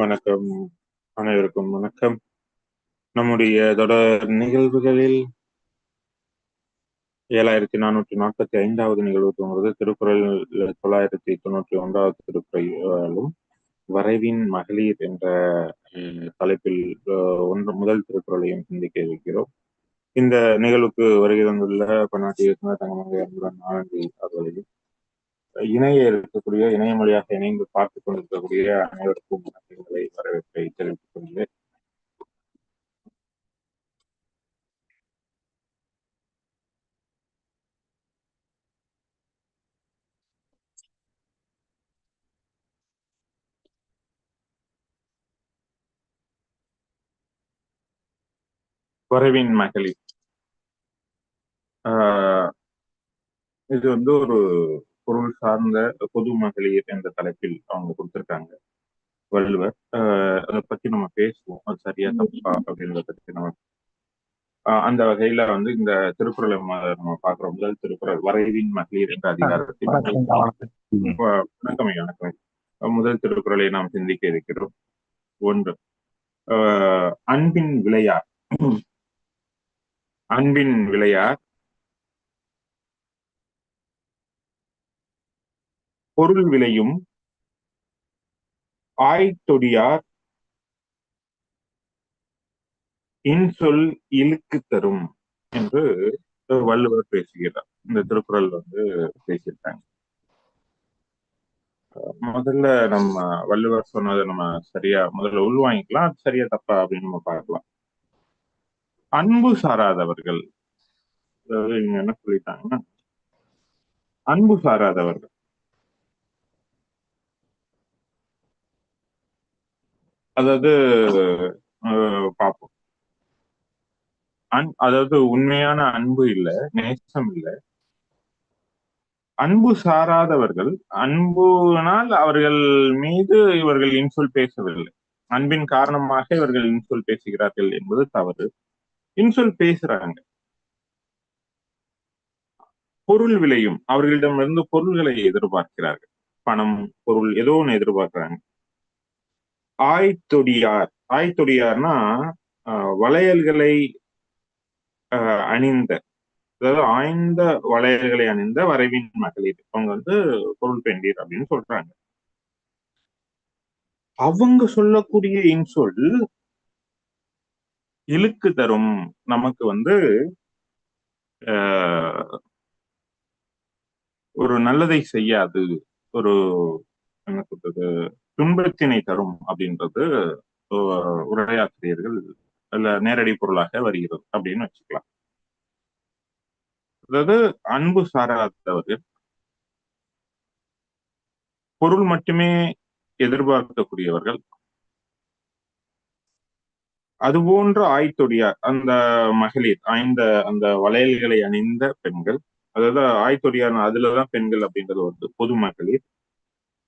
வணக்கம். அனைவருக்கும் வணக்கம். நம்முடைய தொடர் நிகழ்வுகளில் ஏழாயிரத்தி நானூற்றி நாற்பத்தி ஐந்தாவது நிகழ்வு தோன்றது திருக்குறள் தொள்ளாயிரத்தி தொண்ணூற்றி ஒன்றாவது திருக்குறளும் வரைவின் மகளிர் என்ற தலைப்பில் ஒன்று முதல் திருக்குறளையும் சிந்திக்க இருக்கிறோம். இந்த நிகழ்வுக்கு வருகை தந்துள்ள பன்னாட்டு இயக்குநர் தங்கமங்கை அன்புடன் ஆனந்தி அவர்களையும் இணைய இருக்கக்கூடிய இணைய மொழியாக இணைந்து பார்த்துக் கொண்டிருக்கக்கூடிய அனைவருக்கும் வணக்கங்களை வரவேற்பை தெரிவித்துக் கொள்கிறேன். குறைவின் மகளிர். ஆஹ் இது வந்து ஒரு பொருள் சார்ந்த பொது மகளிர் என்ற தலைப்பில் அவங்க கொடுத்திருக்காங்க. வள்ளுவர். அதை பத்தி நம்ம பேசுவோம். அது சரியா தப்பா அப்படின்றத பத்தி நம்ம அந்த வகையில வந்து இந்த திருக்குறளை நம்ம பார்க்கிறோம். முதல் திருக்குறள் வரைவின் மகளிர் என்ற அதிகாரத்தில் வணக்கம் வணக்கம். முதல் திருக்குறளை நாம் சிந்திக்க இருக்கிறோம். ஒன்று அன்பின் விளையார். அன்பின் விளையார் பொருள் விளையும் ஆய்தொடியார் இன்சொல் இழுக்கு தரும் என்று வள்ளுவர் பேசுகிறார். இந்த திருக்குறள் வந்து பேசியிருக்காங்க. முதல்ல நம்ம வள்ளுவர் சொன்னதை நம்ம சரியா முதல்ல உள்வாங்கிக்கலாம் அது சரியா தப்பா அப்படின்னு நம்ம பார்க்கலாம். அன்பு சாராதவர்கள் அதாவது இவங்க என்ன சொல்லிட்டாங்கன்னா அன்பு சாராதவர்கள். அதாவது பார்ப்போம் அன் அதாவது உண்மையான அன்பு இல்ல நேசம் இல்ல. அன்பு சாராதவர்கள் அன்புனால் அவர்கள் மீது இவர்கள் இன்சொல் பேசவில்லை. அன்பின் காரணமாக இவர்கள் இன்சொல் பேசுகிறார்கள் என்பது தவறு. இன்சொல் பேசுறாங்க. பொருள் விளையும் அவர்களிடமிருந்து பொருள்களை எதிர்பார்க்கிறார்கள். பணம் பொருள் ஏதோ ஒன்று எதிர்பார்க்கிறாங்க. ஆய்தொடியார் ஆய்த்தொடியார்னா வளையல்களை அணிந்த அதாவது ஆய்ந்த வளையல்களை அணிந்த வரைவின் மகளிர். அவங்க வந்து பொருள் பெண்டீர் அப்படின்னு சொல்றாங்க. அவங்க சொல்லக்கூடிய இன்சொல் இழுக்கு தரும் நமக்கு வந்து ஆஹ், ஒரு நல்லதை செய்யாது. ஒரு என்ன சொல்றது? துன்பத்தினை தரும் அப்படின்றது உரையாசிரியர்கள் அல்ல நேரடி பொருளாக வருகிறது அப்படின்னு வச்சுக்கலாம். அதாவது அன்பு சாராதவர்கள் பொருள் மட்டுமே எதிர்பார்க்கக்கூடியவர்கள் அதுபோன்ற ஆய்த்தொடியார் அந்த மகளிர் ஆய்ந்த அந்த வளையல்களை அணிந்த பெண்கள் அதாவது ஆய்த்தொடியார் அதுலதான் பெண்கள் அப்படின்றது வந்து பொது மகளிர்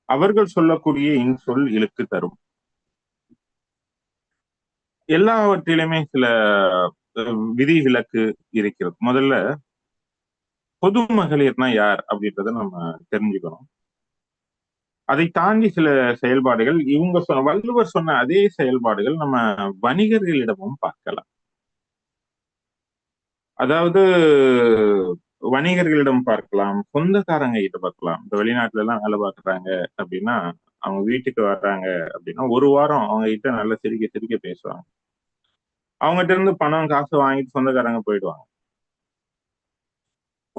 அவர்கள் சொல்லக்கூடிய இன்சொல் இழுக்கு தரும். எல்லாவற்றிலுமே சில விதி விலக்கு இருக்கிறது. முதல்ல பொது மகளிர்னா யார் அப்படின்றத நம்ம தெரிஞ்சுக்கணும். அதை தாண்டி சில செயல்பாடுகள் இவங்க சொன்ன வள்ளுவர் சொன்ன அதே செயல்பாடுகள் நம்ம வணிகர்களிடமும் பார்க்கலாம். அதாவது வணிகர்களிடம் பார்க்கலாம் சொந்தக்காரங்க கிட்ட பார்க்கலாம். இந்த வெளிநாட்டுல எல்லாம் வேலை பார்க்கறாங்க அப்படின்னா அவங்க வீட்டுக்கு வர்றாங்க அப்படின்னா ஒரு வாரம் அவங்க கிட்ட நல்லா சிரிக்க சிரிக்க பேசுவாங்க. அவங்ககிட்ட இருந்து பணம் காசு வாங்கிட்டு சொந்தக்காரங்க போயிடுவாங்க.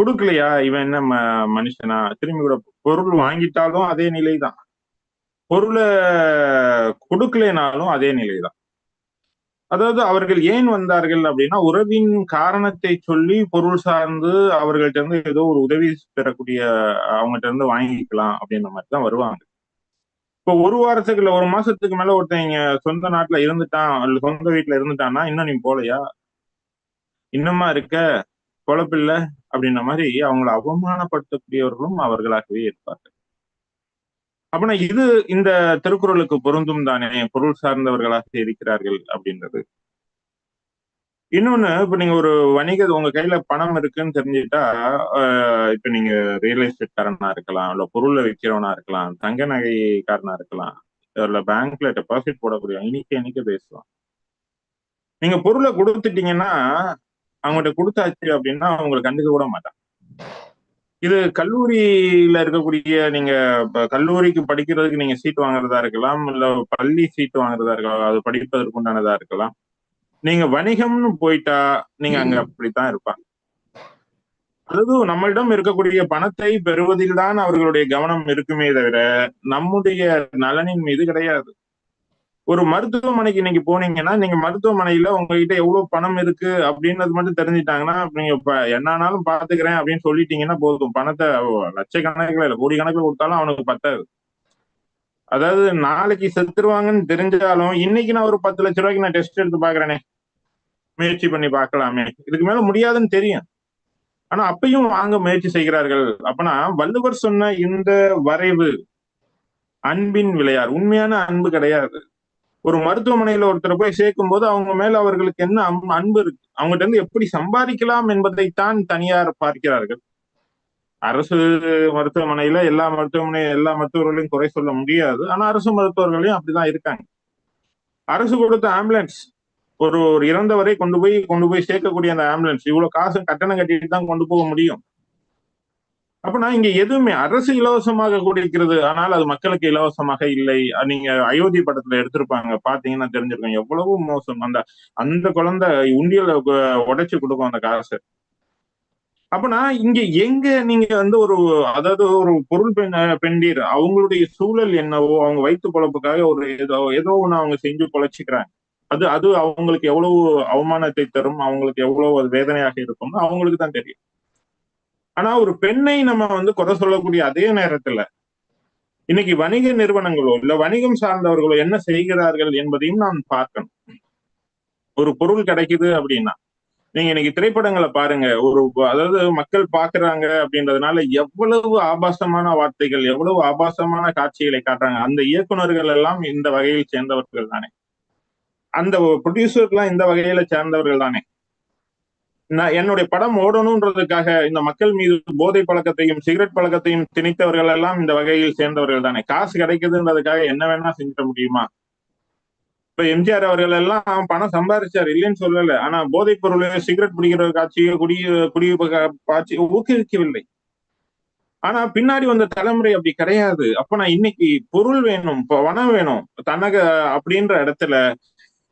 கொடுக்கலையா? இவன் என்ன ம- மனுஷனா? திரும்பி கூட பொருள் வாங்கிட்டாலும் அதே நிலைதான். பொருளை கொடுக்கலைனாலும் அதே நிலைதான். அதாவது அவர்கள் ஏன் வந்தார்கள் அப்படின்னா உறவின் காரணத்தை சொல்லி பொருள் சார்ந்து அவர்கள்ட்ட இருந்து ஏதோ ஒரு உதவி பெறக்கூடிய அவங்ககிட்ட இருந்து வாங்கிக்கலாம் அப்படின்ற மாதிரி தான் வருவாங்க. இப்போ ஒரு வாரத்துக்கு இல்ல ஒரு மாசத்துக்கு மேல ஒருத்தவங்க சொந்த நாட்டுல இருந்துட்டான் அல்ல சொந்த வீட்டுல இருந்துட்டான்னா இன்னும் நீ போலையா? இன்னமா இருக்க? பொழப்பில்ல அப்படின்ற மாதிரி அவங்களை அவமானப்படுத்தக்கூடியவர்களும் அவர்களாகவே இருப்பார்கள். அப்படின்னா இது இந்த திருக்குறளுக்கு பொருந்தும் தானே? பொருள் சார்ந்தவர்களாக இருக்கிறார்கள் அப்படின்றது. இன்னொன்னு இப்ப நீங்க ஒரு வணிக உங்க கையில பணம் இருக்குன்னு தெரிஞ்சுட்டா ஆஹ் இப்ப நீங்க ரியல் எஸ்டேட் காரனா இருக்கலாம் இல்ல பொருளை விற்கிறவனா இருக்கலாம் தங்க நகைக்காரனா இருக்கலாம் இல்ல பேங்க்ல டெபாசிட் போடக்கூடிய இன்னைக்கு இன்னைக்கு பேசலாம் நீங்க பொருளை கொடுத்துட்டீங்கன்னா அவங்ககிட்ட கொடுத்தாச்சு அப்படின்னா அவங்களை கண்டுக்க கூட மாட்டான் இது கல்லூரியில இருக்கக்கூடிய நீங்க கல்லூரிக்கு படிக்கிறதுக்கு நீங்க சீட் வாங்குறதா இருக்கலாம் இல்ல பள்ளி சீட் வாங்குறதா இருக்கலாம் அது படிப்பதற்கு உண்டானதா இருக்கலாம். நீங்க வணிகம்னு போயிட்டா நீங்க அங்க அப்படித்தான் இருப்பாங்க. அதாவது நம்மளிடம் இருக்கக்கூடிய பணத்தை பெறுவதில் தான் அவர்களுடைய கவனம் இருக்குமே தவிர நம்முடைய நலனின் மீது கிடையாது. ஒரு மருத்துவமனைக்கு இன்னைக்கு போனீங்கன்னா நீங்க மருத்துவமனையில உங்ககிட்ட எவ்வளவு பணம் இருக்கு அப்படின்றது மட்டும் தெரிஞ்சுட்டாங்கன்னா நீங்க இப்ப என்னானாலும் பாத்துக்கிறேன் அப்படின்னு சொல்லிட்டீங்கன்னா போதும். பணத்தை லட்சக்கணக்கில் இல்ல கோடி கணக்கில் கொடுத்தாலும் அவனுக்கு பத்தாது. அதாவது நாளைக்கு செத்துருவாங்கன்னு தெரிஞ்சாலும் இன்னைக்கு நான் ஒரு பத்து லட்ச ரூபாய்க்கு நான் டெஸ்ட் எடுத்து பாக்குறேனே. முயற்சி பண்ணி பார்க்கலாமே இதுக்கு மேல முடியாதுன்னு தெரியும். ஆனா அப்பயும் வாங்க முயற்சி செய்கிறார்கள். அப்பனா வள்ளுவர் சொன்ன இந்த வரைவு அன்பின் விளையார். உண்மையான அன்பு கிடையாது. ஒரு மருத்துவமனையில ஒருத்தரை போய் சேர்க்கும் போது அவங்க மேல அவர்களுக்கு என்ன அன்பு இருக்கு? அவங்ககிட்ட இருந்து எப்படி சம்பாதிக்கலாம் என்பதைத்தான் தனியார் பார்க்கிறார்கள். அரசு மருத்துவமனையில எல்லா மருத்துவமனை எல்லா மருத்துவர்களையும் குறை சொல்ல முடியாது. ஆனா அரசு மருத்துவர்களையும் அப்படிதான் இருக்காங்க. அரசு கொடுத்த ஆம்புலன்ஸ் ஒரு ஒரு இறந்தவரை கொண்டு போய் கொண்டு போய் சேர்க்கக்கூடிய அந்த ஆம்புலன்ஸ் இவ்வளவு காசு கட்டணம் கட்டிட்டு தான் கொண்டு போக முடியும். அப்பனா இங்க எதுவுமே அரசு இலவசமாக கொடுக்கிறது ஆனால் அது மக்களுக்கு இலவசமாக இல்லை. நீங்க அயோத்தி படத்துல எடுத்திருப்பாங்க. பாத்தீங்கன்னா தெரிஞ்சிருக்கோம். எவ்வளவு மோசம். அந்த அந்த குழந்தை உண்டியல உடைச்சு கொடுக்கும் அந்த காசு. அப்பனா இங்க எங்க நீங்க வந்து ஒரு அதாவது ஒரு பொருள் பெண் பெண்டீர் அவங்களுடைய சூழல் என்னவோ அவங்க வயிற்று பொழப்புக்காக ஒரு ஏதோ ஏதோ ஒண்ணு அவங்க செஞ்சு பொழைச்சிக்கிறாங்க. அது அது அவங்களுக்கு எவ்வளவு அவமானத்தை தரும்? அவங்களுக்கு எவ்வளவு வேதனையாக இருக்கும்னு அவங்களுக்கு தான் தெரியும். ஆனா ஒரு பெண்ணை நம்ம வந்து குறை சொல்லக்கூடிய அதே நேரத்துல இன்னைக்கு வணிக நிறுவனங்களோ இல்ல வணிகம் சார்ந்தவர்களோ என்ன செய்கிறார்கள் என்பதையும் நான் பார்க்கணும். ஒரு பொருள் கிடைக்குது அப்படின்னா நீங்க இன்னைக்கு திரைப்படங்களை பாருங்க. ஒரு அதாவது மக்கள் பாக்குறாங்க அப்படின்றதுனால எவ்வளவு ஆபாசமான வார்த்தைகள் எவ்வளவு ஆபாசமான காட்சிகளை காட்டுறாங்க. அந்த இயக்குநர்கள் எல்லாம் இந்த வகையில் சேர்ந்தவர்கள் தானே. அந்த ப்ரொடியூசர்லாம் இந்த வகையில சேர்ந்தவர்கள் தானே. நான் என்னுடைய படம் ஓடணும்ன்றதுக்காக இந்த மக்கள் மீது போதை பழக்கத்தையும் சிகரெட் பழக்கத்தையும் திணித்தவர்கள் எல்லாம் இந்த வகையில் சேர்ந்தவர்கள் தானே. காசு கிடைக்குதுன்றதுக்காக என்ன வேணா செஞ்சிட முடியுமா? இப்ப எம்ஜிஆர் அவர்கள் எல்லாம் பணம் சம்பாதிச்சார் இல்லைன்னு சொல்லல. ஆனா போதைப் பொருள் சிகரெட் பிடிக்கிற காட்சியோ குடி குடி காட்சியோ ஊக்குவிக்கவில்லை. ஆனா பின்னாடி வந்த தலைமுறை அப்படி கிடையாது. அப்ப நான் இன்னைக்கு பொருள் வேணும் பணம் வேணும் தனக அப்படின்ற இடத்துல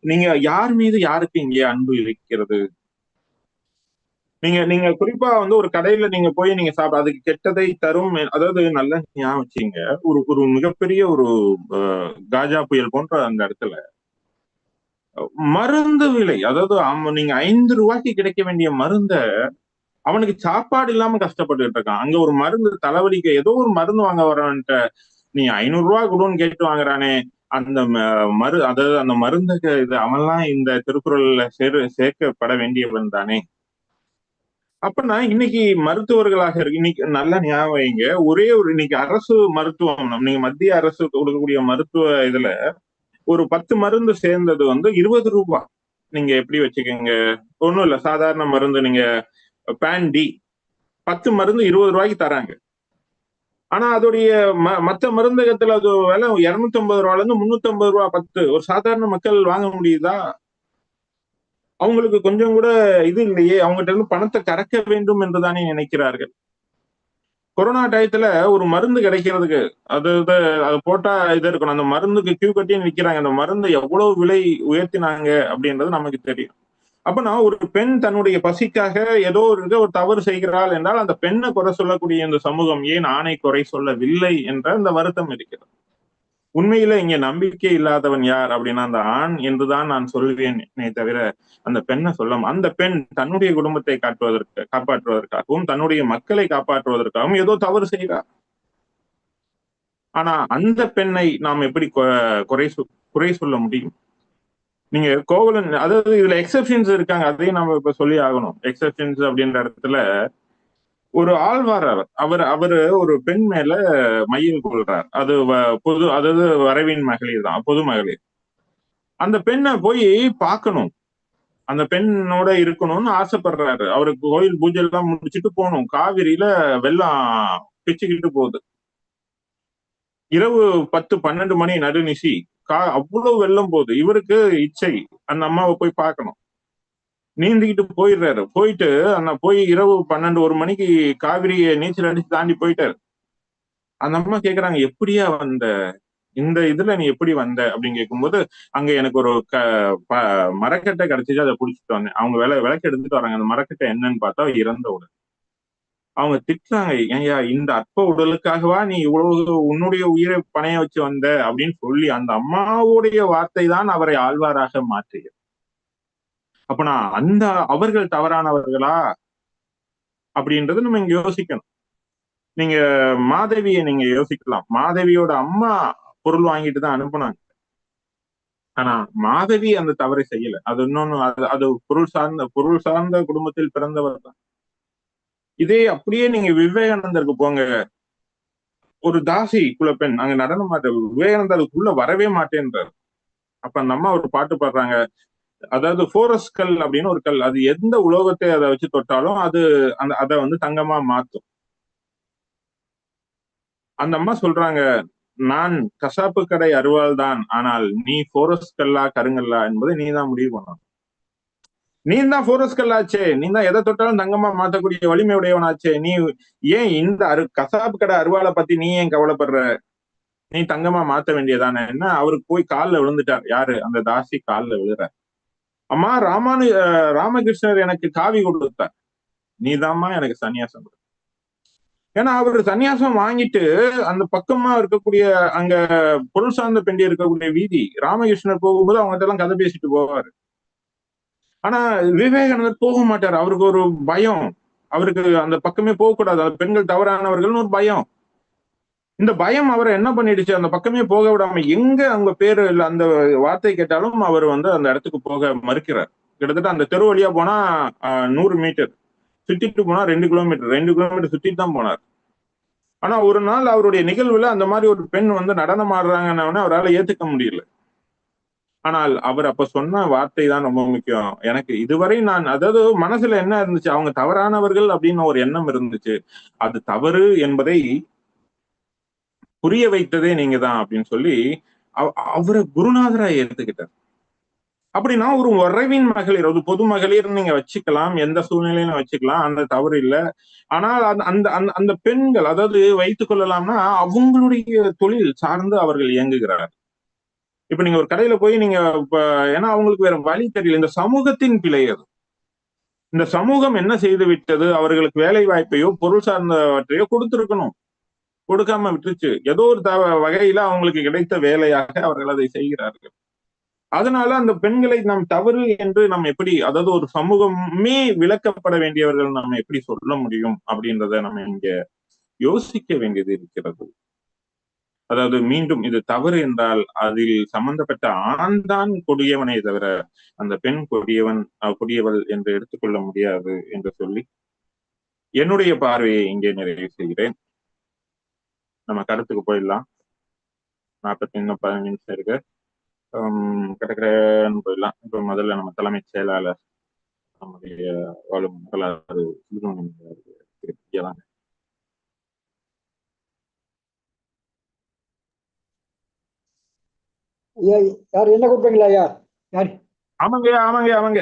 நீங்க யார் மீது யாருக்கு இங்கே அன்பு இருக்கிறது? நீங்க நீங்க குறிப்பா வந்து ஒரு கடையில நீங்க போய் நீங்க சாப்பிட அதுக்கு கெட்டதை தரும் அதாவது நல்ல ஞாபகம் வச்சுங்க ஒரு ஒரு மிகப்பெரிய ஒரு காஜா புயல் போன்ற அந்த இடத்துல மருந்து விலை அதாவது நீங்க ஐந்து ரூபாய்க்கு கிடைக்க வேண்டிய மருந்த அவனுக்கு சாப்பாடு இல்லாம கஷ்டப்பட்டுட்டு இருக்கான். அங்க ஒரு மருந்து தலைவலிக்கு ஏதோ ஒரு மருந்து வாங்க வரவன்ட்ட நீ ஐநூறு ரூபா கொடுன்னு கேட்டு வாங்குறானே அந்த மரு அதாவது அந்த மருந்துக்கு இது அவன்லாம் இந்த திருக்குறள்ல சேர் சேர்க்கப்பட வேண்டியவன் தானே. அப்பனா இன்னைக்கு மருத்துவர்களாக இருக்கு இன்னைக்கு நல்ல ஞாபகம் வைங்க. ஒரே ஒரு இன்னைக்கு அரசு மருத்துவம் நீங்க மத்திய அரசு கொடுக்கக்கூடிய மருத்துவ இதுல ஒரு பத்து மருந்து சேர்ந்தது வந்து இருபது ரூபாய் நீங்க எப்படி வச்சுக்கோங்க? ஒண்ணும் இல்ல. சாதாரண மருந்து நீங்க பேன் டி பத்து மருந்து இருபது ரூபாய்க்கு தராங்க. ஆனா அதோடைய ம மற்ற மருந்தகத்துல அது விலை இரநூத்தி ஐம்பது ரூபால இருந்து முன்னூத்தி ஐம்பது ரூபா பத்து. ஒரு சாதாரண மக்கள் வாங்க முடியுதா? அவங்களுக்கு கொஞ்சம் கூட இது இல்லையே. அவங்ககிட்ட இருந்து பணத்தை கறக்க வேண்டும் என்றுதானே நினைக்கிறார்கள். கொரோனா டயத்துல ஒரு மருந்து கிடைக்கிறதுக்கு அது அது போட்டா இது இருக்கணும். அந்த மருந்துக்கு கியூ கட்டி நிற்கிறாங்க அந்த மருந்து எவ்வளவு விலை உயர்த்தினாங்க அப்படின்றது நமக்கு தெரியும். அப்பனா ஒரு பெண் தன்னுடைய பசிக்காக ஏதோ ஒரு ஒரு தவறு செய்கிறாள் என்றால் அந்த பெண்ணை குறை சொல்லக்கூடிய இந்த சமூகம் ஏன் ஆணை குறை சொல்லவில்லை என்ற அந்த வருத்தம் இருக்கிறது. உண்மையில இங்க நம்பிக்கை இல்லாதவன் யார் அப்படின்னா அந்த ஆண் என்றுதான் நான் சொல்வேன் தவிர அந்த பெண்ணை சொல்ல அந்த பெண் தன்னுடைய குடும்பத்தை காட்டுவதற்கு காப்பாற்றுவதற்காகவும் தன்னுடைய மக்களை காப்பாற்றுவதற்காகவும் ஏதோ தவறு செய்கிறார் ஆனா அந்த பெண்ணை நாம் எப்படி குறை குறை சொல்ல முடியும்? நீங்க கோவலன் அதாவது இதுல எக்ஸப்ஷன்ஸ் இருக்காங்க அதையும் நம்ம இப்ப சொல்லி ஆகணும். எக்ஸப்ஷன்ஸ் அப்படின்ற இடத்துல ஒரு ஆழ்வார் அவர் அவர் அவரு ஒரு பெண் மேல மையம் கொள்றார். அது பொது அதாவது வரவின் மகளிர் தான் பொது மகளிர். அந்த பெண்ணை போய் பார்க்கணும். அந்த பெண்ணோட இருக்கணும்னு ஆசைப்படுறாரு. அவருக்கு கோயில் பூஜை எல்லாம் முடிச்சுட்டு போகணும். காவிரியில வெள்ளம் பிச்சுக்கிட்டு போகுது. இரவு பத்து பன்னெண்டு மணி நடுநிசி. கா அவ்வளவு வெள்ளம் போகுது. இவருக்கு இச்சை. அந்த அம்மாவை போய் பார்க்கணும். நீந்திக்கிட்டு போயிடுறாரு. போயிட்டு அந்த போய் இரவு பன்னெண்டு ஒரு மணிக்கு காவிரியை நீச்சல் அடிச்சு தாண்டி போயிட்டாரு. அந்த அம்மா கேக்குறாங்க எப்படியா வந்த? இந்த இதுல நீ எப்படி வந்த? அப்படின்னு கேட்கும்போது அங்க எனக்கு ஒரு க ப மரக்கட்டை கிடைச்சிச்சு அதை புடிச்சிட்டு வந்தேன். அவங்க விளை விளக்கு எடுத்துட்டு வராங்க. அந்த மரக்கட்டை என்னன்னு பார்த்தா இறந்த உடல். அவங்க திட்டுறாங்க ஏன்யா இந்த அற்ப உடலுக்காகவா நீ இவ்வளவு உன்னுடைய உயிரை பணைய வச்சு வந்த? அப்படின்னு சொல்லி அந்த அம்மாவுடைய வார்த்தை தான் அவரை ஆழ்வாராக மாற்றியது. அப்பனா அந்த அவர்கள் தவறானவர்களா? அப்படின்றது நம்ம இங்க யோசிக்கணும். நீங்க மாதவியை நீங்க யோசிக்கலாம். மாதவியோட அம்மா பொருள் வாங்கிட்டு தான் அனுப்புனாங்க. ஆனா மாதவி அந்த தவறை செய்யல. அது இன்னொன்னு அது அது பொருள் சார்ந்த பொருள் சார்ந்த குடும்பத்தில் பிறந்தவர் தான். இதே அப்படியே நீங்க விவேகானந்தருக்கு போங்க. ஒரு தாசி குலப்பெண் பெண் அங்க நடனம் ஆட்ட விவேகானந்தருக்குள்ள வரவே மாட்டேன்றார். அப்ப அந்த அம்மா ஒரு பாட்டு பாடுறாங்க. அதாவது போரஸ் கல் அப்படின்னு ஒரு கல். அது எந்த உலோகத்தை அதை வச்சு தொட்டாலும் அது அந்த அதை வந்து தங்கமா மாத்தும். அந்த அம்மா சொல்றாங்க நான் கசாப்பு கடை அருவாள் தான். ஆனால் நீ போரஸ் கல்லா கருங்கல்லா என்பதை நீ தான் முடிவு பண்ணணும். நீ தான் போரஸ் கல்லாச்சே நீ தான் எதை தொட்டாலும் தங்கமா மாத்தக்கூடிய வலிமை உடையவனாச்சே. நீ ஏன் இந்த அரு கசாப்பு கடை அருவாளை பத்தி நீ ஏன் கவலைப்படுற? நீ தங்கமா மாத்த வேண்டியதானே? என்ன அவருக்கு போய் காலில் விழுந்துட்டார். யாரு? அந்த தாசி காலில் விழுற. அம்மா ராமானு ராமகிருஷ்ணர் எனக்கு காவி கொடுத்தார். நீதாம்மா எனக்கு சன்னியாசம் கொடுத்த ஏன்னா அவர் சன்னியாசம் வாங்கிட்டு அந்த பக்கமா இருக்கக்கூடிய அங்க பொருள் சார்ந்த பெண்டி இருக்கக்கூடிய வீதி ராமகிருஷ்ணர் போகும்போது அவங்க எல்லாம் கதை பேசிட்டு போவாரு. ஆனா விவேகானந்தர் போக மாட்டார். அவருக்கு ஒரு பயம். அவருக்கு அந்த பக்கமே போகக்கூடாது. பெண்கள் தவறானவர்கள்னு ஒரு பயம். இந்த பயம் அவரை என்ன பண்ணிடுச்சு? அந்த பக்கமே போக விடாம எங்க அவங்க பேரு இல்ல அந்த வார்த்தை கேட்டாலும் அவர் வந்து அந்த இடத்துக்கு போக மறுக்கிறார். கிட்டத்தட்ட அந்த தெரு வழியா போனா நூறு மீட்டர். சுத்திட்டு போனா ரெண்டு கிலோமீட்டர். ரெண்டு கிலோமீட்டர் சுத்திட்டு தான் போனார். ஆனா ஒரு நாள் அவருடைய நிகழ்வுல அந்த மாதிரி ஒரு பெண் வந்து நடனம் ஆடுறாங்கன்னு அவரால் ஏத்துக்க முடியல. ஆனால் அவர் அப்ப சொன்ன வார்த்தை தான் ரொம்ப முக்கியம். எனக்கு இதுவரை நான் அதாவது மனசுல என்ன இருந்துச்சு? அவங்க தவறானவர்கள் அப்படின்னு ஒரு எண்ணம் இருந்துச்சு. அது தவறு என்பதை புரிய வைத்ததே நீங்க தான் அப்படின்னு சொல்லி அவரை குருநாதரா ஏத்துக்கிட்டார். அப்படின்னா ஒரு உறவின் மகளிர் ஒரு பொது மகளிர் நீங்க வச்சுக்கலாம் எந்த சூழ்நிலையிலும் வச்சுக்கலாம் அந்த தவறு இல்லை. ஆனால் அந்த அந்த அந்த பெண்கள் அதாவது வைத்துக் கொள்ளலாம்னா அவங்களுடைய தொழில் சார்ந்து அவர்கள் இயங்குகிறார் இப்ப நீங்க ஒரு கடையில போய் நீங்க இப்ப ஏன்னா அவங்களுக்கு வேற வழி தெரியல. இந்த சமூகத்தின் பிழை அது. இந்த சமூகம் என்ன செய்து விட்டது? அவர்களுக்கு வேலை வாய்ப்பையோ பொருள் சார்ந்தவற்றையோ கொடுத்திருக்கணும். கொடுக்காம விட்டுருச்சு. ஏதோ ஒரு த வகையில அவங்களுக்கு கிடைத்த வேலையாக அவர்கள் அதை செய்கிறார்கள். அதனால அந்த பெண்களை நாம் தவறு என்று நாம் எப்படி அதாவது ஒரு சமூகமே விளக்கப்பட வேண்டியவர்கள் நாம் எப்படி சொல்ல முடியும் அப்படின்றத நம்ம இங்க யோசிக்க வேண்டியது இருக்கிறது. அதாவது மீண்டும் இது தவறு என்றால் அதில் சம்பந்தப்பட்ட ஆண் தான் கொடியவனை தவிர அந்த பெண் கொடியவன் கொடியவள் என்று எடுத்துக்கொள்ள முடியாது என்று சொல்லி என்னுடைய பார்வையை இங்கே நிறைவு செய்கிறேன். நம்ம கருத்துக்கு போயிடலாம். நாற்பத்தி இன்னும் பதினஞ்சு நிமிஷம் இருக்கு. கிடக்கிறன்னு போயிடலாம். இப்ப முதல்ல நம்ம தலைமைச் செயலாளர் நம்முடைய வாழும் முதலாளர் யார்? என்ன கூப்பிட்டீங்களா ஐயா? யார்? ஆமாங்க ஆமாங்க ஆமாங்க.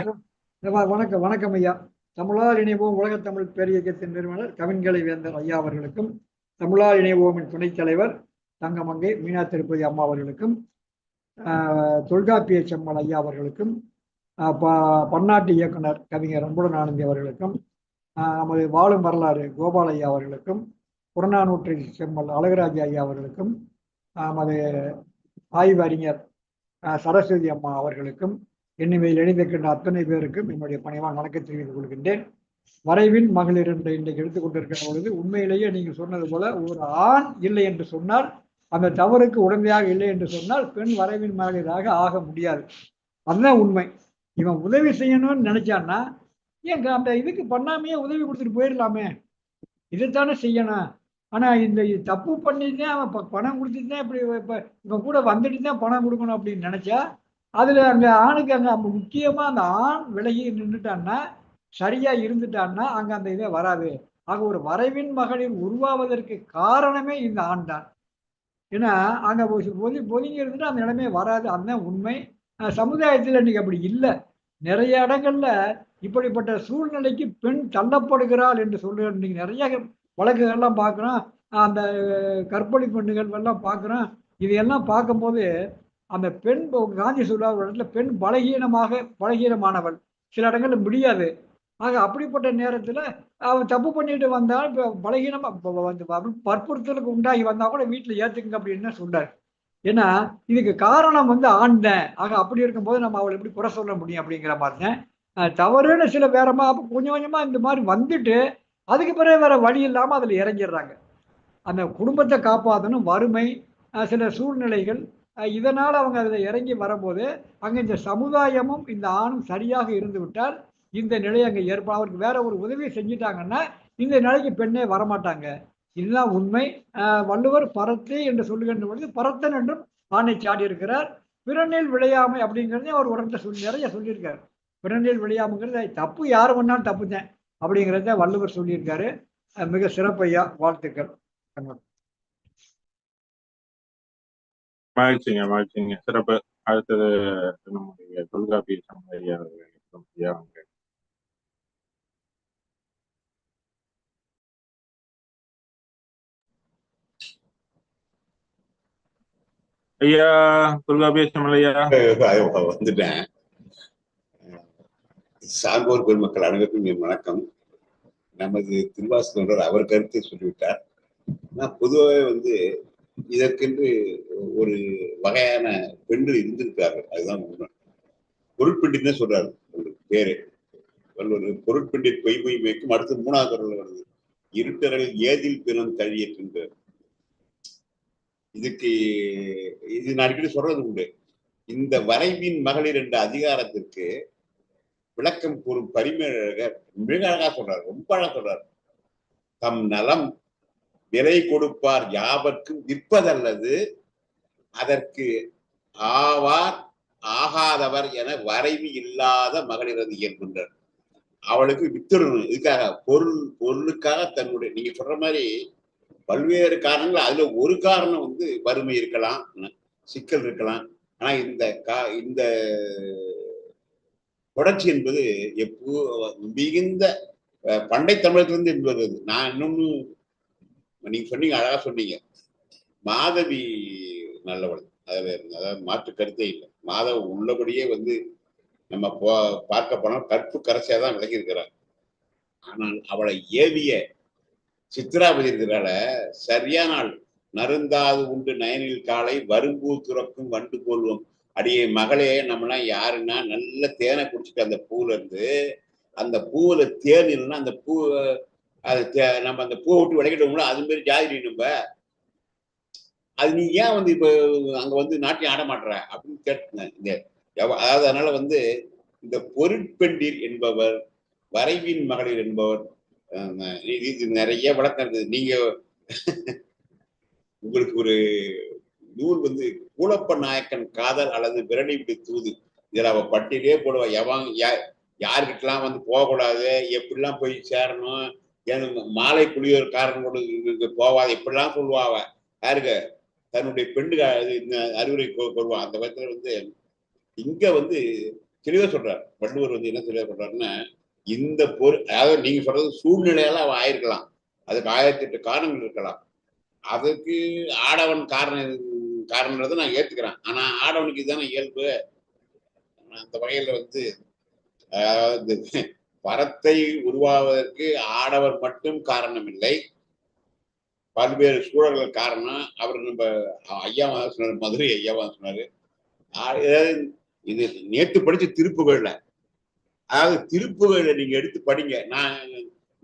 வணக்கம் வணக்கம் ஐயா. தமிழால் இணைவோம் உலக தமிழ் பேரியக்கத்தின் நிறுவனர் கவின்கலை வேந்தர் ஐயா அவர்களுக்கும் தமிழா இணைவோமின் துணைத் தலைவர் தங்கமங்கை மீனா திருப்பதி அம்மா அவர்களுக்கும் தொல்காப்பிய செம்மல் ஐயா அவர்களுக்கும் பன்னாட்டு இயக்குனர் கவிஞர் அன்புடன் ஆனந்தி அவர்களுக்கும் நமது வாழும் வரலாறு கோபால் ஐயா அவர்களுக்கும் புறநானூற்று செம்மல் அழகராஜ் ஐயா அவர்களுக்கும் நமது ஆய்வு அறிஞர் சரஸ்வதி அம்மா அவர்களுக்கும் என்னைமையில் எழுந்திருக்கின்ற அத்தனை பேருக்கும் என்னுடைய பணிவான் வணக்கம் தெரிவித்துக் கொள்கின்றேன். வரைவின் மகளிர் என்று இன்றைக்கு எடுத்துக்கொண்டிருக்கிற பொழுது உண்மையிலேயே நீங்கள் சொன்னது போல ஒரு ஆண் இல்லை என்று சொன்னால் அந்த தவறுக்கு உடந்தையாக இல்லை என்று சொன்னால் பெண் வரைவின் மகளிராக ஆக முடியாது. அதுதான் உண்மை. இவன் உதவி செய்யணும்னு நினைச்சான்னா ஏங்க அந்த இதுக்கு பண்ணாமையே உதவி கொடுத்துட்டு போயிடலாமே. இதைத்தானே செய்யணும். ஆனா இந்த தப்பு பண்ணிட்டு அவன் பணம் கொடுத்துட்டு தான் இப்படி இப்ப இவன் கூட வந்துட்டு தான் பணம் கொடுக்கணும் அப்படின்னு நினைச்சா அதுல அந்த ஆணுக்கு அங்க முக்கியமா அந்த ஆண் விலகி நின்றுட்டான்னா சரியா இருந்துட்டான்னா அங்க அந்த இதே வராது. ஆக ஒரு வரைவின் மகளிர் உருவாவதற்கு காரணமே இந்த ஆண் தான் ஏன்னா அங்க ஒ- ஒதுங்கி ஒதுங்கி இருந்துட்டு அந்த இடமே வராது. அந்த உண்மை. சமுதாயத்தில் இன்னைக்கு அப்படி இல்லை. நிறைய இடங்கள்ல இப்படிப்பட்ட சூழ்நிலைக்கு பெண் தள்ளப்படுகிறாள் என்று சொல்லுகிற இன்னைக்கு நிறைய வழக்குகள்லாம் பார்க்குறோம். அந்த கற்பழிப்பு நிகழ்வெல்லாம் பார்க்குறோம். இதையெல்லாம் பார்க்கும்போது அந்த பெண் காந்தி சொல்றார் ஒரு இடத்துல பெண் பலகீனமாக பலகீனமானவள். சில இடங்களில் முடியாது. ஆக அப்படிப்பட்ட நேரத்தில் அவன் தப்பு பண்ணிட்டு வந்தால் இப்போ பலகீனமா வந்து பற்புறுத்தலுக்கு உண்டாகி வந்தால் கூட வீட்டில் ஏற்றுக்குங்க அப்படின்னு சொல்றாரு? ஏன்னா இதுக்கு காரணம் வந்து ஆண் தான் ஆக அப்படி இருக்கும்போது நம்ம அவளை எப்படி குறை சொல்ல முடியும் அப்படிங்கிற மாதிரி தான் தவறுன்னு சில வேறமா அப்போ கொஞ்சம் கொஞ்சமாக இந்த மாதிரி வந்துட்டு அதுக்கு பிறகு வேற வழி இல்லாமல் அதில் இறங்கிடுறாங்க. அந்த குடும்பத்தை காப்பாற்றணும் வறுமை சில சூழ்நிலைகள் இதனால் அவங்க அதில் இறங்கி வரும்போது அங்கே இந்த சமுதாயமும் இந்த ஆணும் சரியாக இருந்து விட்டால் இந்த நிலை அங்கே ஏற்படும் அவருக்கு வேற ஒரு உதவியை செஞ்சிட்டாங்கன்னா இந்த நிலைக்கு பெண்ணே வரமாட்டாங்க. இதுதான் உண்மை. அஹ் வள்ளுவர் பரத்தை என்று சொல்லுகின்ற பொழுது பரத்தன் என்றும் ஆணை சாடி இருக்கிறார் பிறனில் விளையாமை அப்படிங்கிறதே அவர் உடனே சொல்லி நிறைய சொல்லியிருக்காரு. பிறனில் விளையாமைங்கிறது தப்பு யார் பண்ணாலும் தப்பு தான் அப்படிங்கிறத வள்ளுவர் சொல்லியிருக்காரு. மிக சிறப்பையா வாழ்த்துக்கள். மகிழ்ச்சிங்க மகிழ்ச்சிங்க. சிறப்பு. அடுத்தது நம்முடைய தொல்காப்பிய சமுதாய அவர்களுக்கும் ஐயா அவங்க ஐயா. வந்துட்டேன். சார்போர் பெருமக்கள் அனைவருக்கும் என் வணக்கம். நமது திருவாசகர் அவர் கருத்தை சொல்லிவிட்டார். நான் பொதுவாகவே வந்து இதற்கென்று ஒரு வகையான பெண்கள் இருந்திருக்கார்கள் அதுதான் உண்மை. பொருட்பெண்டின்னு சொல்றாரு. உங்களுக்கு பேரு. வள்ளுவர் பொருட்பெண்டில் பொய் பொய் அடுத்து மூணாவது வருது. இருட்டரல் ஏதில் பெரும் தழியற்கின்றார் இதுக்கு இது நான் அடிக்கடி சொல்றது உண்டு. இந்த வரைவின் மகளிர் என்ற அதிகாரத்திற்கு விளக்கம் கூறும் பரிமேழகர் மிக அழகா சொல்றார் ரொம்ப அழகா சொல்றார். தம் நலம் விலை கொடுப்பார் யாவர்க்கும் விற்பதல்லது அதற்கு ஆவார் ஆகாதவர் என வரைவு இல்லாத மகளிரது இயல்புன்றார். அவளுக்கு வித்துடணும் இதுக்காக பொருள் பொருளுக்காக தன்னுடைய நீங்க சொல்ற மாதிரி பல்வேறு காரணங்கள். அதுல ஒரு காரணம் வந்து வறுமை இருக்கலாம் சிக்கல் இருக்கலாம். ஆனா இந்த கா இந்த தொடர்ச்சி என்பது எப்போ மிகுந்த பண்டை தமிழகத்திலிருந்து என்பது வருது. நான் இன்னொன்னு நீங்க சொன்னீங்க அழகா சொன்னீங்க. மாதவி நல்லவள். அதில் அதாவது மாற்று கருத்தே இல்லை. மாதவ உள்ளபடியே வந்து நம்ம போ பார்க்க போனால் கற்பு கரைசியாக தான் விலகி இருக்கிறார். ஆனால் அவளை ஏவிய சித்ராபதி இருக்கிறால சரியான ஆள் நருந்தாது உண்டு நயனில் காலை வரும்பூ துறக்கும் வண்டு கொள்வோம் அடியே மகளே நம்மளாம் யாருன்னா நல்ல தேனை குடிச்சிட்டு அந்த பூல இருந்து அந்த பூவுல தேன் இல்லைன்னா அந்த பூ அது தே- நம்ம அந்த பூவை விட்டு விளக்கிட்டோம்ல அது மாதிரி ஜாதி நம்ம. அது நீ ஏன் வந்து இப்போ அங்க வந்து நாட்டியம் ஆட மாட்டுற அப்படின்னு கேட்டேன் இந்த அதாவது அதனால வந்து இந்த பொருட்பெண்டிர் என்பவர் வரைவின் மகளிர் என்பவர் இது நிறைய வழக்கம் இருக்குது நீங்க உங்களுக்கு ஒரு நூல் வந்து கூலப்ப நாயக்கன் காதல் அல்லது விரடி விட்டு தூது. இதுல அவ பட்டியலே போடுவா எவன் யாருக்கிட்டலாம் வந்து போகக்கூடாது? எப்படிலாம் போய் சேரணும்? ஏன் மாலை புளியோர் காரணம் கொண்டு போவாது இப்படிலாம் சொல்லுவா அவ யாருக்கு? தன்னுடைய பெண்டு இந்த அறிவுரை கொ- கொள்வா அந்த விதத்துல வந்து இங்க வந்து தெளிவா சொல்றார். வள்ளுவர் வந்து என்ன தெளிவா சொல்றாருன்னா இந்த பொரு அதாவது நீங்க சொல்றது சூழ்நிலையால அவ ஆயிருக்கலாம். அதுக்கு ஆயிரத்தி எட்டு காரணங்கள் இருக்கலாம். அதுக்கு ஆடவன் காரணம் காரணன்றதை நான் ஏத்துக்கிறேன். ஆனா ஆடவனுக்கு இதுதானே இயல்பு. அந்த வகையில வந்து அதாவது பரத்தை உருவாவதற்கு ஆடவர் மட்டும் காரணம் இல்லை. பல்வேறு சூழல்கள் காரணம். அவர் நம்ம ஐயாவா சொன்னார் மதுரை ஐயாவா சொன்னாரு இது நேற்று படிச்ச திருப்புகள்ல அதாவது திருப்புகளை நீங்க எடுத்து படிங்க. நான்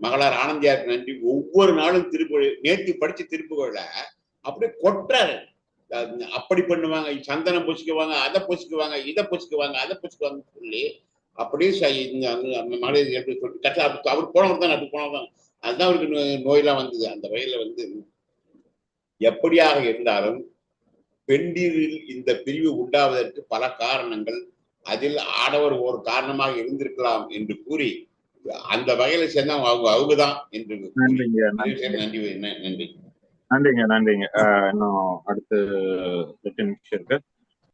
மகளார் ஆனந்தியாருக்கு நன்றி. ஒவ்வொரு நாளும் திருப்புகழ் நேத்து படிச்ச திருப்புகழ்ல அப்படியே கொட்டுறாரு. அப்படி பண்ணுவாங்க சந்தனம் பொசிக்குவாங்க அதை பொசிக்குவாங்க இதை பொசிக்குவாங்க அதை பூசிக்குவாங்கன்னு சொல்லி அப்படியே இந்த அந்த- மகளிர் எப்படி சொல்லி கட்ட அவர் போனவர் தான் அப்படி போனவர் தான். அதுதான் அவருக்கு நோயெல்லாம் வந்தது. அந்த வயல வந்து எப்படியாக இருந்தாலும் பெண்டிரில் இந்த பிரிவு உண்டாவதற்கு பல காரணங்கள் அதில் ஆடவர் ஒரு காரணமாக இருந்திருக்கலாம் என்று கூறி அந்த வகையில சேர்ந்தவங்க அவங்க என்று நன்றிங்க நிறைவு செய்ய நன்றி நன்றி நன்றிங்க நன்றிங்க. இன்னும் அடுத்து எட்டு நிமிஷம் இருக்கு.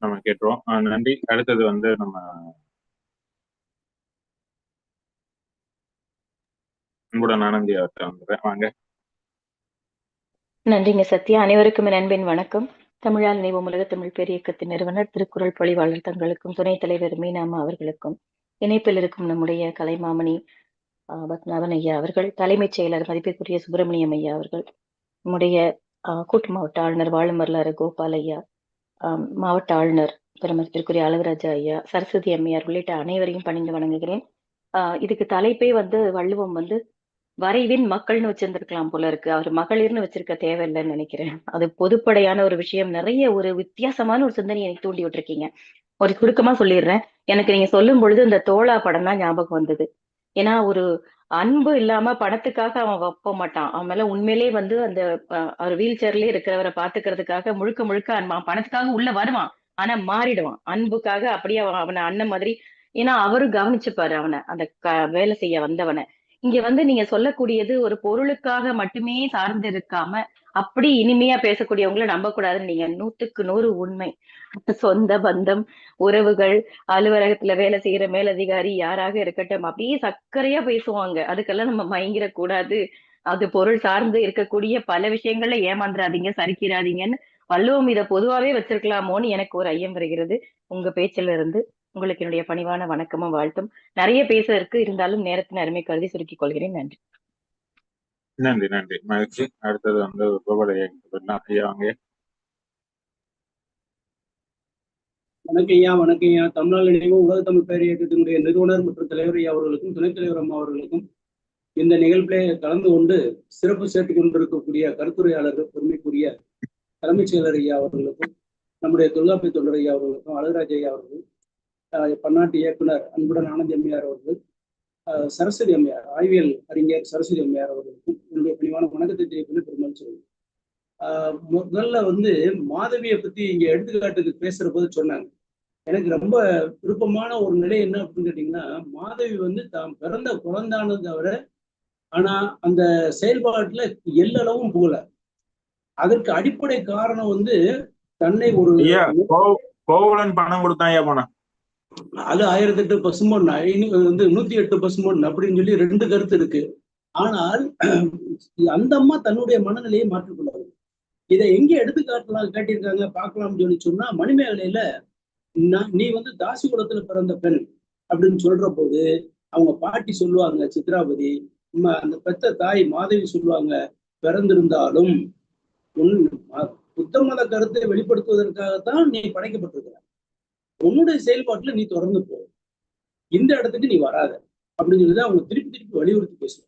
நம்ம கேட்டுருவோம். ஆஹ் நன்றி. அடுத்தது வந்து நம்ம அன்புடன் ஆனந்தி அவர்கிட்ட வந்துடுறேன். வாங்க. நன்றிங்க சத்யா. அனைவருக்கும் என் அன்பின் வணக்கம். தமிழால் நினைவு உலக தமிழ் பேரியக்கத்தின் நிறுவனர் திருக்குறள் பொழிவாளர் தங்களுக்கும் துணைத் தலைவர் மீனாமா அவர்களுக்கும் இணைப்பில் இருக்கும் நம்முடைய கலைமாமணி ஆஹ், பத்மநாபன் ஐயா அவர்கள் தலைமைச் செயலர் மதிப்பிற்குரிய சுப்பிரமணியம் ஐயா அவர்கள் நம்முடைய ஆஹ், கூட்டு மாவட்ட ஆளுநர் வாழும் வரலாறு கோபால் ஐயா ஆஹ், மாவட்ட ஆளுநர் பெருமதிப்பிற்குரிய அழகுராஜா ஐயா சரஸ்வதி அம்மையார் உள்ளிட்ட அனைவரையும் பணிந்து வணங்குகிறேன். ஆஹ், இதுக்கு தலைப்பே வந்து வள்ளுவம் வந்து வரைவின் மக்கள்னு வச்சிருந்திருக்கலாம் போல இருக்கு. அவர் மகளிர்னு வச்சிருக்க தேவையில்லைன்னு நினைக்கிறேன். அது பொதுப்படையான ஒரு விஷயம். நிறைய ஒரு வித்தியாசமான ஒரு சிந்தனையை எனக்கு தூண்டி விட்டுருக்கீங்க. ஒரு சுருக்கமா சொல்லிடுறேன். எனக்கு நீங்க சொல்லும் பொழுது இந்த தோழா படம் தான் ஞாபகம் வந்தது. ஏன்னா ஒரு அன்பு இல்லாம பணத்துக்காக அவன் வைப்ப மாட்டான். அவன் மேல உண்மையிலேயே வந்து அந்த அவர் வீல் சேர்லயே இருக்கிறவரை பாத்துக்கிறதுக்காக முழுக்க முழுக்க அன்பான் பணத்துக்காக உள்ள வருவான். ஆனா மாறிடுவான். அன்புக்காக அப்படியே அவன் அவனை அண்ணன் மாதிரி. ஏன்னா அவரும் கவனிச்சுப்பாரு அவனை. அந்த க- வேலை செய்ய வந்தவனை. இங்க வந்து நீங்க சொல்லக்கூடியது ஒரு பொருளுக்காக மட்டுமே சார்ந்து இருக்காம அப்படி இனிமையா பேசக்கூடியவங்கள நம்ப கூடாதுன்னு நீங்க நூத்துக்கு நூறு உண்மை. சொந்த பந்தம் உறவுகள் அலுவலகத்துல வேலை செய்யற மேலதிகாரி யாராக இருக்கட்டும் அப்படியே சர்க்கரையா பேசுவாங்க. அதுக்கெல்லாம் நம்ம மயங்கிட கூடாது அது பொருள் சார்ந்து இருக்கக்கூடிய பல விஷயங்கள்ல ஏமாந்துறாதீங்க சரிக்கிறாதீங்கன்னு வள்ளுவம் இதை பொதுவாவே வச்சிருக்கலாமோன்னு எனக்கு ஒரு ஐயம் வருகிறது. உங்க பேச்சில இருந்து உங்களுக்கு என்னுடைய பணிவான வணக்கமும் வாழ்த்தும். நிறைய பேச இருக்கு. இருந்தாலும் நேரத்தின் அருமை கருதி சுருக்கிக் கொள்கிறேன். நன்றி. நன்றி நன்றி. மகிழ்ச்சி. அடுத்தது வந்து ஐயா வணக்கம் ஐயா வணக்கம் ஐயா. தமிழ்நாடு நினைவு உலக தமிழ் பேர் இயக்கத்தினுடைய நிறுவனர் மற்றும் தலைவர் ஐயா அவர்களுக்கும் துணைத் தலைவர் அம்மா அவர்களுக்கும் இந்த நிகழ்விலே கலந்து கொண்டு சிறப்பு சேர்த்துக் கொண்டிருக்கக்கூடிய கருத்துரையாளர்கள் பெருமைக்குரிய தலைமைச் செயலர் ஐயா அவர்களுக்கும் நம்முடைய தொல்காப்பிய தொண்டர் ஐயா அவர்களுக்கும் அழகராஜ் ஐயா அவர்கள் ஆஹ் பன்னாட்டு இயக்குனர் அன்புடன் ஆனந்த் எம்மையார் அவர்கள் ஆஹ் சரஸ்வதி அம்மையார் ஆய்வியல் அறிஞர் சரஸ்வதி அம்மையார் அவர்களுக்கும் என்னுடைய பணிவான வணக்கத்தை தெரிவிப்பது பெருமாள் சொல்லுவேன் ஆஹ் முதல்ல வந்து மாதவியை பத்தி இங்க எடுத்துக்காட்டுக்கு பேசுற போது சொன்னாங்க. எனக்கு ரொம்ப விருப்பமான ஒரு நிலை என்ன அப்படின்னு கேட்டீங்கன்னா மாதவி வந்து தாம் பிறந்த குழந்தானது தவிர ஆனா அந்த செயல்பாட்டுல எல்லளவும் புகழ. அதற்கு அடிப்படை காரணம் வந்து தன்னை ஒரு கோவலன் பணம் கொடுத்தான் போனா அது ஆயிரத்தி எட்டு பசும்பொன் ஐநூ- வந்து நூத்தி எட்டு பசும்பொன் அப்படின்னு சொல்லி ரெண்டு கருத்து இருக்கு. ஆனால் அந்த அம்மா தன்னுடைய மனநிலையை மாற்றிக்கொள்ளாது. இதை எங்க எடுத்து காட்டலாம் காட்டியிருக்காங்க பார்க்கலாம்னு சொல்லி சொன்னா மணிமேகலையில நீ வந்து தாசி குலத்துல பிறந்த பெண் அப்படின்னு சொல்ற போது அவங்க பாட்டி சொல்லுவாங்க சித்ராபதி அந்த பெத்த தாய் மாதவி சொல்லுவாங்க பிறந்திருந்தாலும் உன் புத்த மத கருத்தை வெளிப்படுத்துவதற்காகத்தான் நீ படைக்கப்பட்டிருக்கிற உன்னுடைய செயல்பாட்டுல நீ தொடர்ந்து போ. இந்த இடத்துக்கு நீ வராத. அப்படின்னு சொல்லி அவங்க திருப்பி திருப்பி வலியுறுத்தி பேசுவோம்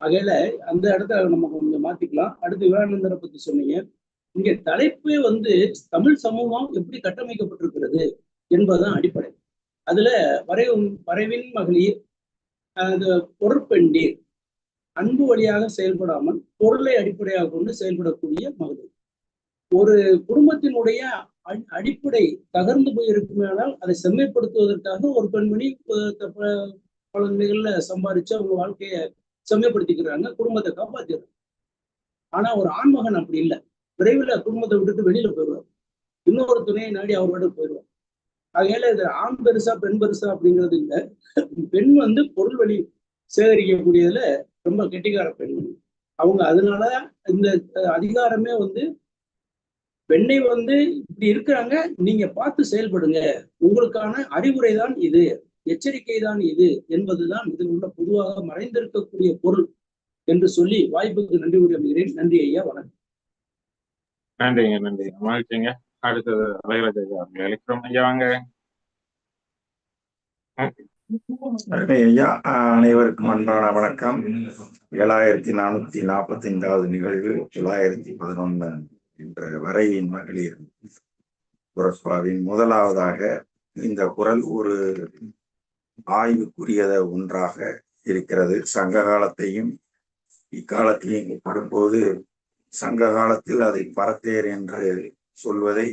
ஆகையில அந்த இடத்துல நம்ம கொஞ்சம் மாத்திக்கலாம். அடுத்து விவேகானந்தரை பத்தி சொன்னீங்க. இங்க தலைப்பே வந்து தமிழ் சமூகம் எப்படி கட்டமைக்கப்பட்டிருக்கிறது என்பதுதான் அடிப்படை. அதுல வரை வரைவின் மகளிர் அந்த பொருட்பெண்டீர் அன்பு வழியாக செயல்படாமல் பொருளை அடிப்படையாக கொண்டு செயல்படக்கூடிய மகளிர். ஒரு குடும்பத்தினுடைய அடிப்படை தகர்ந்து போயிருக்குமானால் அதை செம்மைப்படுத்துவதற்காக ஒரு பெண்மணி பல நிலைகள்ல சம்பாதிச்சு அவங்க வாழ்க்கையை செம்மைப்படுத்திக்கிறாங்க குடும்பத்தை காப்பாத்திடுறாங்க. ஆனா ஒரு ஆண்மகன் அப்படி இல்லை. விரைவில் குடும்பத்தை விட்டுட்டு வெளியில போயிடுவார். இன்னொரு துணையை நாடி அவரோட போயிடுவார். ஆகையால இது ஆண் பெருசா பெண் பெருசா அப்படிங்கிறது இல்லை. பெண் வந்து பொருள் வழி சேகரிக்கக்கூடியதுல ரொம்ப கெட்டிக்கார பெண்மணி. அவங்க அதனால இந்த அதிகாரமே வந்து பெண்ணை வந்து இப்படி இருக்கிறாங்க நீங்க பார்த்து செயல்படுங்க. உங்களுக்கான அறிவுரை தான் இது எச்சரிக்கை தான் இது என்பதுதான் இதில் உள்ள பொதுவாக மறைந்திருக்கக்கூடிய பொருள் என்று சொல்லி வாய்ப்புக்கு நன்றி கூறி அமைகிறேன். நன்றி ஐயா வணக்கம். நன்றிங்க நன்றிங்க மகிழ்ச்சிங்க. அடுத்தது அழகராஜ் ஐயா அவர்கள் அழைக்கிறோம் ஐயா வாங்க. அருமை ஐயா அனைவருக்கும் அன்பான வணக்கம். ஏழாயிரத்தி நானூத்தி நாற்பத்தி ஐந்தாவது நிகழ்வு தொள்ளாயிரத்தி பதினொன்னு என்ற வரையின் மகளிர் குரஸ்வாவின் முதலாவதாக இந்த குரல் ஒரு ஆய்வுக்குரியத ஒன்றாக இருக்கிறது. சங்க காலத்தையும் இக்காலத்தையும் படும்போது சங்க காலத்தில் அதை பரத்தேர் என்று சொல்வதை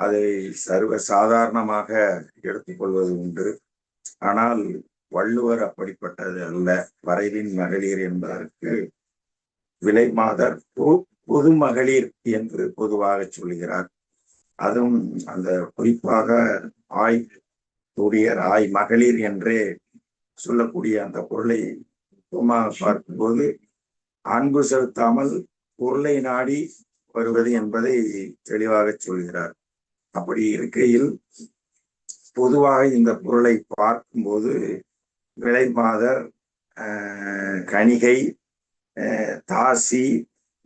அதை சர்வ சாதாரணமாக எடுத்துக்கொள்வது உண்டு. ஆனால் வள்ளுவர் அப்படிப்பட்டது அல்ல. வரைவின் மகளிர் என்பதற்கு விலை மாதர் பொது மகளிர் என்று பொதுவாக சொல்கிறார். அதுவும் அந்த குறிப்பாக ஆய் தூடியர் ஆய் மகளிர் என்றே சொல்லக்கூடிய அந்த பொருளை பார்க்கும்போது அன்பு செலுத்தாமல் பொருளை நாடி வருவது என்பதை தெளிவாக சொல்கிறார். அப்படி இருக்கையில் பொதுவாக இந்த பொருளை பார்க்கும்போது விலை மாதர் கணிகை தாசி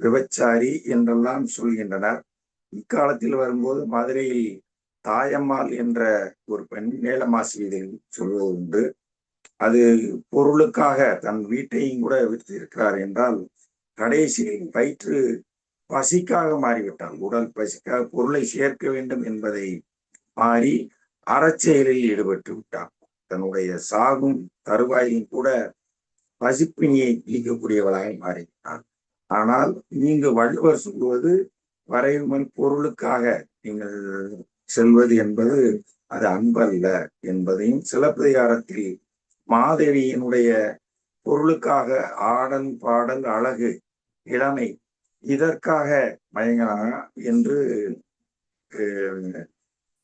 விபச்சாரி என்றெல்லாம் சொல்கின்றனர். இக்காலத்தில் வரும்போது மதுரையில் தாயம்மாள் என்ற ஒரு பெண் மேலமாசியில் சொல்வது உண்டு. அது பொருளுக்காக தன் வீட்டையும் கூட விற்று இருக்கிறார் என்றால் கடைசியில் வயிற்று பசிக்காக மாறிவிட்டார் உடல் பசிக்காக பொருளை சேர்க்க வேண்டும் என்பதை மாறி அறச்செயலில் ஈடுபட்டு விட்டார் தன்னுடைய சாகும் தருவாயிலும் கூட பசிப்பினியை நீக்கக்கூடியவளாக மாறிவிட்டார் ஆனால் இங்கு வள்ளுவர் சொல்வது வரைவுமல் பொருளுக்காக நீங்கள் செல்வது என்பது அது அன்பல்ல என்பதையும் சிலப்பதிகாரத்தில் மாதேவியினுடைய பொருளுக்காக ஆடல் பாடல் அழகு இளமை இதற்காக மயங்கலாம் என்று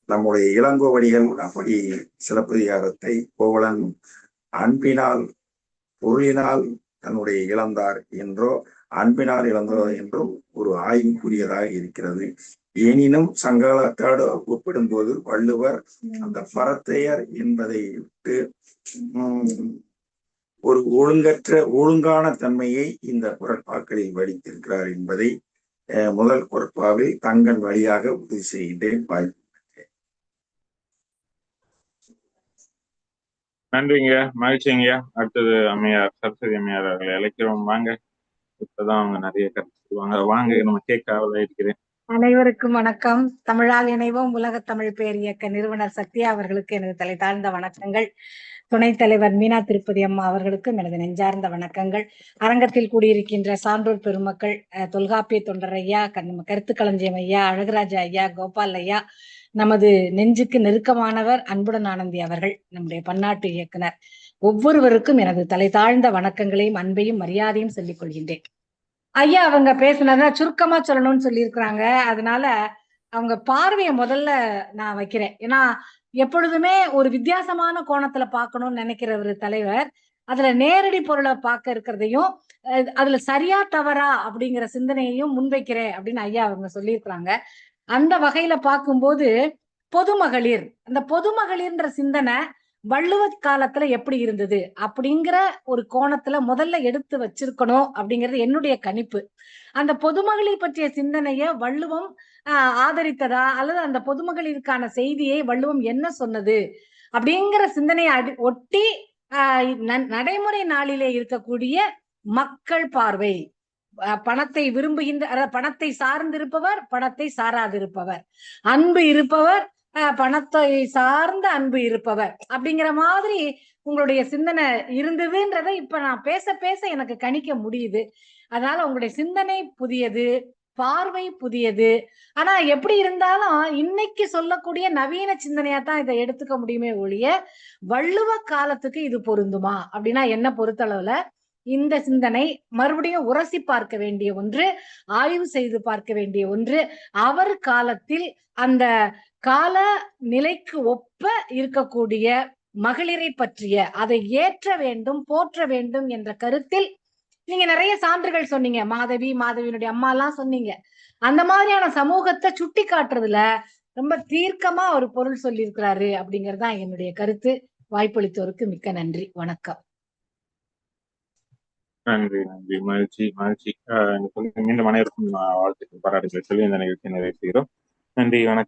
நம்முடைய இளங்கோவடிகள் அப்படி சிலப்பதிகாரத்தை கோவலன் அன்பினால் பொருளினால் தன்னுடைய இழந்தார் என்றோ அன்பினால் இழந்தது என்றும் ஒரு ஆய்வு கூறியதாக இருக்கிறது. எனினும் சங்ககாலத்தோடு ஒப்பிடும்போது வள்ளுவர் அந்த பரத்தையர் என்பதை விட்டு உம், ஒரு ஒழுங்கற்ற ஒழுங்கான தன்மையை இந்த குரட்பாக்களில் வடித்திருக்கிறார் என்பதை அஹ், முதல் குரட்பாவில் தங்கன் வழியாக உறுதி செய்கின்றேன். வாய்ப்பு நன்றிங்க. மகிழ்ச்சிங்க. அடுத்தது அம்மையார் சரஸ்வதி அம்மையார் அவர்களை அழைக்கிறோம். வாங்க. தான் அவங்க நிறைய கருத்து சொல்லுவாங்க. வாங்க நம்ம கேட்க ஆவலா இருக்கிறேன். அனைவருக்கும் வணக்கம். தமிழால் இணைவோம். உலக தமிழ் பேர் இயக்க நிறுவனர் சத்யா அவர்களுக்கு எனது தலை தாழ்ந்த வணக்கங்கள். துணைத் தலைவர் மீனா திருப்பதி அம்மா அவர்களுக்கும் எனது நெஞ்சார்ந்த வணக்கங்கள். அரங்கத்தில் கூடியிருக்கின்ற சான்றோர் பெருமக்கள் தொல்காப்பிய தொண்டர் ஐயா நம்ம கருத்து களஞ்சியம் ஐயா அழகுராஜா ஐயா கோபால் ஐயா நமது நெஞ்சுக்கு நெருக்கமானவர் அன்புடன் ஆனந்தி அவர்கள் நம்முடைய பன்னாட்டு இயக்குனர். ஒவ்வொருவருக்கும் எனது தலை தாழ்ந்த வணக்கங்களையும் அன்பையும் மரியாதையும் சொல்லிக் கொள்கின்றேன். ஐயா அவங்க பேசுனத சுருக்கமா சொல்லணும்னு சொல்லியிருக்கிறாங்க. அதனால அவங்க பார்வையை முதல்ல நான் வைக்கிறேன். ஏன்னா எப்பொழுதுமே ஒரு வித்தியாசமான கோணத்துல பார்க்கணும்னு நினைக்கிற ஒரு தலைவர் அதுல நேரடி பொருளை பார்க்க இருக்கிறதையும் அதுல சரியா தவறா அப்படிங்கிற சிந்தனையையும் முன்வைக்கிறேன் அப்படின்னு ஐயா அவங்க சொல்லியிருக்கிறாங்க. அந்த வகையில பார்க்கும்போது பொதுமகளிர் அந்த பொதுமகளிர்ன்ற சிந்தனை வள்ளுவ காலத்துல எப்படி இருந்தது? அப்படிங்கிற ஒரு கோணத்துல முதல்ல எடுத்து வச்சிருக்கணும் அப்படிங்கிறது என்னுடைய கணிப்பு. அந்த பொதுமகளிர் பற்றிய சிந்தனைய வள்ளுவம் ஆஹ் ஆதரித்ததா? அல்லது அந்த பொதுமகளிருக்கான செய்தியை வள்ளுவம் என்ன சொன்னது? அப்படிங்கிற சிந்தனையை அடி ஒட்டி நடைமுறை நாளிலே இருக்கக்கூடிய மக்கள் பார்வை. பணத்தை விரும்புகின்ற அதாவது பணத்தை சார்ந்திருப்பவர் பணத்தை சாராதிருப்பவர். அன்பு இருப்பவர் பணத்தை சார்ந்த அன்பு இருப்பவர். அப்படிங்கிற மாதிரி உங்களுடைய சிந்தனை இருந்ததுன்றதை இப்ப நான் பேச பேச எனக்கு கணிக்க முடியுது. அதனால உங்களுடைய சிந்தனை புதியது பார்வை புதியது. ஆனா எப்படி இருந்தாலும் இன்னைக்கு சொல்லக்கூடிய நவீன சிந்தனையா தான் இதை எடுத்துக்க முடியுமே ஒழிய வள்ளுவ காலத்துக்கு இது பொருந்துமா? அப்படின்னா என்ன பொறுத்தளவுல இந்த சிந்தனை மறுபடியும் உரசி பார்க்க வேண்டிய ஒன்று ஆய்வு செய்து பார்க்க வேண்டிய ஒன்று அவர் காலத்தில் அந்த கால நிலைக்கு ஒப்ப இருக்கக்கூடிய மகளிரை பற்றிய அதை ஏற்ற வேண்டும் போற்ற வேண்டும் என்ற கருத்தில் நீங்க நிறைய சான்றுகள் சொன்னீங்க. மாதவி மாதவியினுடைய அம்மா எல்லாம் சொன்னீங்க. அந்த மாதிரியான சமூகத்தை சுட்டி காட்டுறதுல ரொம்ப தீர்க்கமா ஒரு பொருள் சொல்லியிருக்கிறாரு அப்படிங்கிறது தான் என்னுடைய கருத்து. வாய்ப்பளித்தோருக்கு மிக்க நன்றி. வணக்கம். நன்றி நன்றி. மகிழ்ச்சி மகிழ்ச்சி. மீண்டும் அனைவருக்கும் வாழ்த்துக்கள் பாராட்டுகளை சொல்லி இந்த நிகழ்ச்சியை நிறைவு செய்கிறோம். நன்றி வணக்கம்.